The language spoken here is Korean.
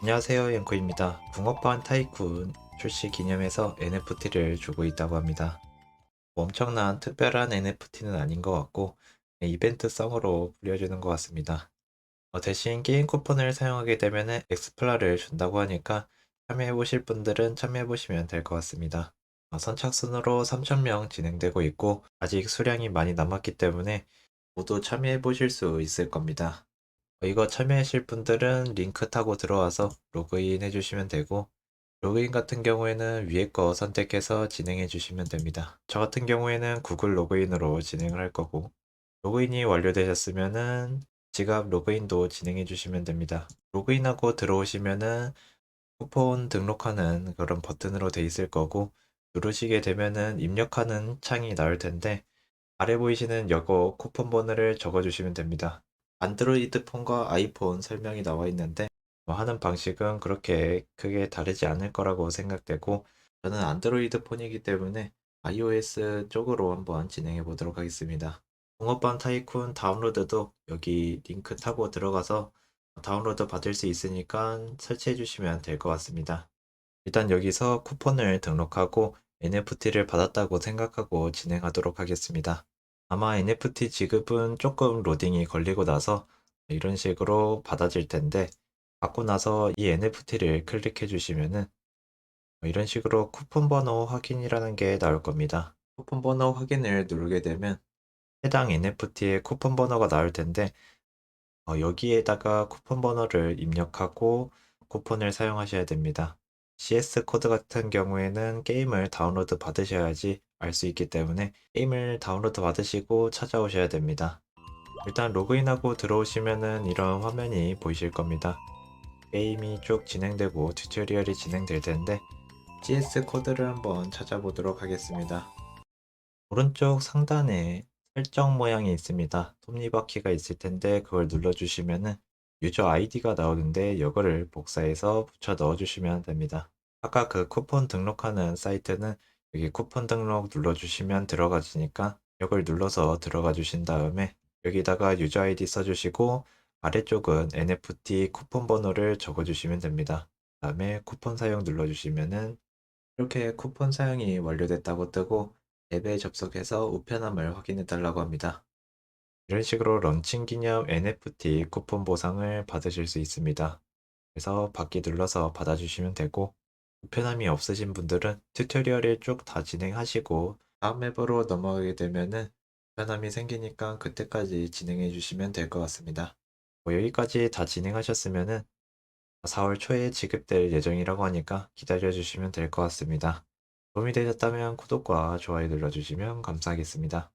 안녕하세요 앵커입니다. 붕어빵 타이쿤 출시 기념해서 NFT를 주고 있다고 합니다. 뭐 엄청난 특별한 NFT는 아닌 것 같고 이벤트성으로 불려주는 것 같습니다. 어, 대신 게임 쿠폰을 사용하게 되면 엑스플라를 준다고 하니까 참여해보실 분들은 참여해보시면 될 것 같습니다. 어, 선착순으로 3,000명 진행되고 있고 아직 수량이 많이 남았기 때문에 모두 참여해보실 수 있을 겁니다. 어, 이거 참여하실 분들은 링크 타고 들어와서 로그인 해주시면 되고 로그인 같은 경우에는 위에 거 선택해서 진행해 주시면 됩니다. 저 같은 경우에는 구글 로그인으로 진행을 할 거고 로그인이 완료되셨으면은 지갑 로그인도 진행해 주시면 됩니다. 로그인하고 들어오시면은 쿠폰 등록하는 그런 버튼으로 돼 있을 거고 누르시게 되면은 입력하는 창이 나올 텐데 아래 보이시는 여거 쿠폰 번호를 적어 주시면 됩니다. 안드로이드 폰과 아이폰 설명이 나와 있는데 뭐 하는 방식은 그렇게 크게 다르지 않을 거라고 생각되고 저는 안드로이드 폰이기 때문에 iOS 쪽으로 한번 진행해 보도록 하겠습니다. 붕어빵 타이쿤 다운로드도 여기 링크 타고 들어가서 다운로드 받을 수 있으니까 설치해 주시면 될 것 같습니다. 일단 여기서 쿠폰을 등록하고 NFT를 받았다고 생각하고 진행하도록 하겠습니다. 아마 NFT 지급은 조금 로딩이 걸리고 나서 이런 식으로 받아질 텐데 받고 나서 이 NFT를 클릭해 주시면은 이런 식으로 쿠폰 번호 확인이라는 게 나올 겁니다. 쿠폰 번호 확인을 누르게 되면 해당 NFT의 쿠폰 번호가 나올 텐데 어, 여기에다가 쿠폰 번호를 입력하고 쿠폰을 사용하셔야 됩니다. CS 코드 같은 경우에는 게임을 다운로드 받으셔야지 알 수 있기 때문에 게임을 다운로드 받으시고 찾아오셔야 됩니다. 일단 로그인하고 들어오시면은 이런 화면이 보이실 겁니다. 게임이 쭉 진행되고 튜토리얼이 진행될 텐데 CS 코드를 한번 찾아보도록 하겠습니다. 오른쪽 상단에 설정 모양이 있습니다. 톱니바퀴가 있을 텐데 그걸 눌러주시면은 유저 아이디가 나오는데 이거를 복사해서 붙여 넣어주시면 됩니다. 아까 그 쿠폰 등록하는 사이트는 여기 쿠폰 등록 눌러주시면 들어가지니까 이걸 눌러서 들어가 주신 다음에 여기다가 유저 아이디 써주시고 아래쪽은 NFT 쿠폰 번호를 적어주시면 됩니다. 다음에 쿠폰 사용 눌러주시면은 이렇게 쿠폰 사용이 완료됐다고 뜨고 앱에 접속해서 우편함을 확인해 달라고 합니다. 이런 식으로 런칭 기념 NFT 쿠폰 보상을 받으실 수 있습니다. 그래서 받기 눌러서 받아주시면 되고 우편함이 없으신 분들은 튜토리얼을 쭉 다 진행하시고 다음 앱으로 넘어가게 되면은 우편함이 생기니까 그때까지 진행해 주시면 될 것 같습니다. 뭐 여기까지 다 진행하셨으면은 4월 초에 지급될 예정이라고 하니까 기다려 주시면 될 것 같습니다. 도움이 되셨다면 구독과 좋아요 눌러주시면 감사하겠습니다.